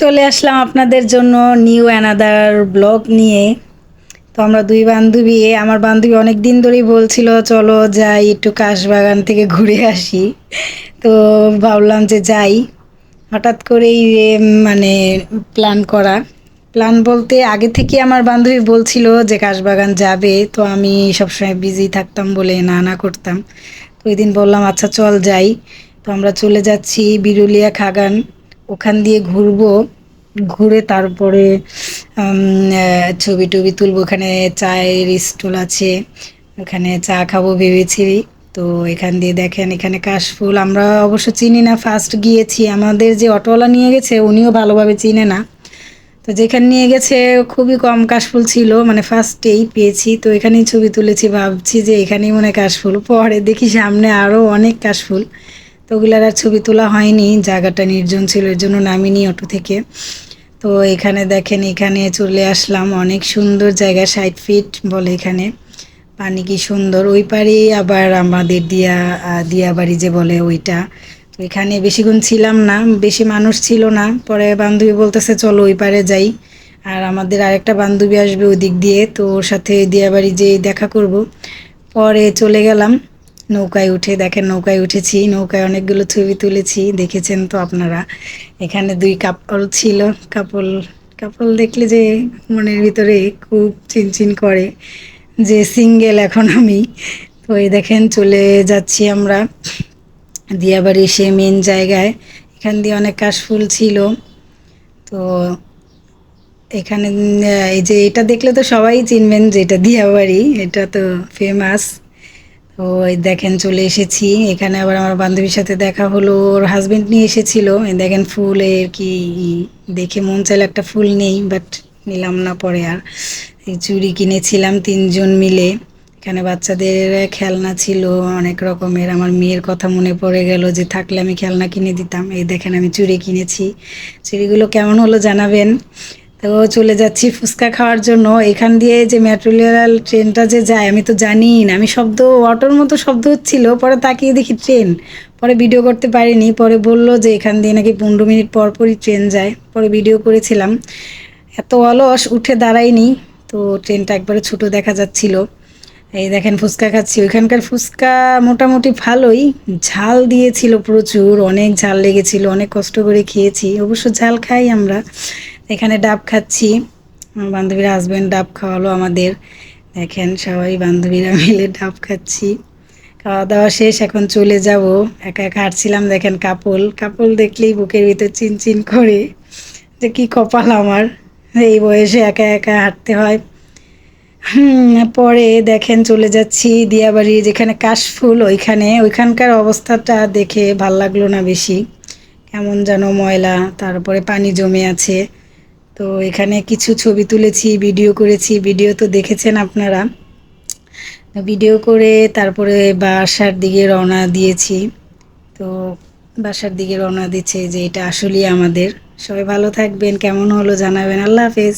চলে আসলাম আপনাদের জন্য নিউ অ্যানাদার ব্লগ নিয়ে। তো আমরা দুই বান্ধবী, আমার বান্ধবী অনেক দিন ধরেই বলছিল, চলো যাই একটু কাশবাগান থেকে ঘুরে আসি। তো ভাবলাম যে যাই। হঠাৎ করেই মানে প্ল্যান করা। প্ল্যান বলতে আগে থেকে আমার বান্ধবী বলছিল যে কাশবাগান যাবে, তো আমি সবসময় বিজি থাকতাম বলে না না করতাম। তো ওই দিন বললাম আচ্ছা চল যাই। তো আমরা চলে যাচ্ছি বিরুলিয়া খাগান। ওখান দিয়ে ঘুরবো, ঘুরে তারপরে ছবি টবি তুলবো, ওখানে চায়ের স্টল আছে, ওখানে চা খাব ভেবেছি। তো এখান দিয়ে দেখেন এখানে কাশফুল, আমরা অবশ্য চিনি না ফার্স্ট গিয়েছি। আমাদের যে অটোওয়ালা নিয়ে গেছে, উনিও ভালোভাবে চিনে না। তো যেখানে নিয়ে গেছে, খুবই কম কাশফুল ছিল মানে ফার্স্টেই পেয়েছি। তো এখানেই ছবি তুলেছি, ভাবছি যে এখানেই মনে কাশফুল। পরে দেখি সামনে আরও অনেক কাশফুল। তো ওগুলার আর ছবি তোলা হয়নি জায়গাটা নির্জন ছিল এর জন্য নামিনি অটো থেকে। তো এখানে দেখেন এখানে চলে আসলাম অনেক সুন্দর জায়গা ষাট ফিট বলে এখানে। পানি কি সুন্দর ওই পারে আবার আমাদের দিয়া আহ, দিয়াবাড়ি যে বলে ওইটা। তো এখানে বেশিক্ষণ ছিলাম না বেশি মানুষ ছিল না পরে বান্ধবী বলতেছে চলো ওই পারে যাই। আর আমাদের আরেকটা বান্ধবী আসবে ওই দিক দিয়ে তো ওর সাথে দিয়াবাড়ি যেয়ে দেখা করব। পরে চলে গেলাম। নৌকায় উঠে, দেখেন নৌকায় উঠেছি, নৌকায় অনেকগুলো ছবি তুলেছি, দেখেছেন তো আপনারা। এখানে দুই কাপল ছিল কাপল কাপল দেখলে যে মনের ভিতরে খুব চিনচিন করে যে সিঙ্গেল এখন আমি। তো এই দেখেন চলে যাচ্ছি আমরা দিয়াবাড়ি, সে মেন জায়গায়। এখান দিয়ে অনেক কাশফুল ছিল। তো এখানে এই যে এটা দেখলে তো সবাই চিনবেন যে এটা দিয়াবাড়ি, এটা তো ফেমাস তো এই দেখেন চলে এসেছি। এখানে আবার আমার বান্ধবীর সাথে দেখা হলো, ওর হাজবেন্ড নিয়ে এসেছিল। এই দেখেন ফুলের কি দেখে মন চাইলে একটা ফুল নেই বাট নিলাম না পরে আর। এই চুড়ি কিনেছিলাম তিনজন মিলে। এখানে বাচ্চাদের খেলনা ছিল, অনেক রকমের। আমার মেয়ের কথা মনে পড়ে গেল যে থাকলে আমি খেলনা কিনে দিতাম। এই দেখেন আমি চুড়ি কিনেছি। চুড়িগুলো কেমন হলো জানাবেন? তো চলে যাচ্ছি ফুচকা খাওয়ার জন্য। এখান দিয়ে যে মেট্রোলিয়াল ট্রেনটা যে যায়, আমি তো জানি না। আমি শব্দ, অটোর মতো শব্দ হচ্ছিল, পরে তাকিয়ে দেখি ট্রেন পরে ভিডিও করতে পারিনি, পরে বলল যে এখান দিয়ে নাকি পনেরো মিনিট পর পরই ট্রেন যায়। পরে ভিডিও করেছিলাম। এত অলস, উঠে দাঁড়াইনি। তো ট্রেনটা একবারে ছোট দেখা যাচ্ছিল। এই দেখেন ফুচকা খাচ্ছি। ওইখানকার ফুচকা মোটামুটি ভালোই। ঝাল দিয়েছিল প্রচুর, অনেক ঝাল লেগেছিল, অনেক কষ্ট করে খেয়েছি। অবশ্য ঝাল খাই আমরা। এখানে ডাব খাচ্ছি। আমার বান্ধবীর হাজব্যান্ড ডাব খাওয়ালো আমাদের। দেখেন সবাই বান্ধবীরা মিলে ডাব খাচ্ছি। খাওয়া দাওয়া শেষ, এখন চলে যাব। একা একা হাঁটছিলাম, দেখেন কাপল। কাপল দেখলেই বুকের ভিতর চিনচিন করে যে কি কপাল আমার। এই বয়সে একা একা হাঁটতে হয়। পরে দেখেন চলে যাচ্ছি দিয়াবাড়ি যেখানে কাশফুল, ওইখানে। ওইখানকার অবস্থাটা দেখে ভালো লাগল না বেশি। কেমন যেন ময়লা, তারপরে পানি জমে আছে। তো এখানে কিছু ছবি তুলেছি, ভিডিও করেছি, ভিডিও তো দেখেছেন আপনারা। ভিডিও করে তারপরে বাসার দিকে রওনা দিয়েছি। তো বাসার দিকে রওনা দিচ্ছে যে এটা আসলেই আমাদের। সবাই ভালো থাকবেন, কেমন হলো জানাবেন। আল্লাহ হাফেজ।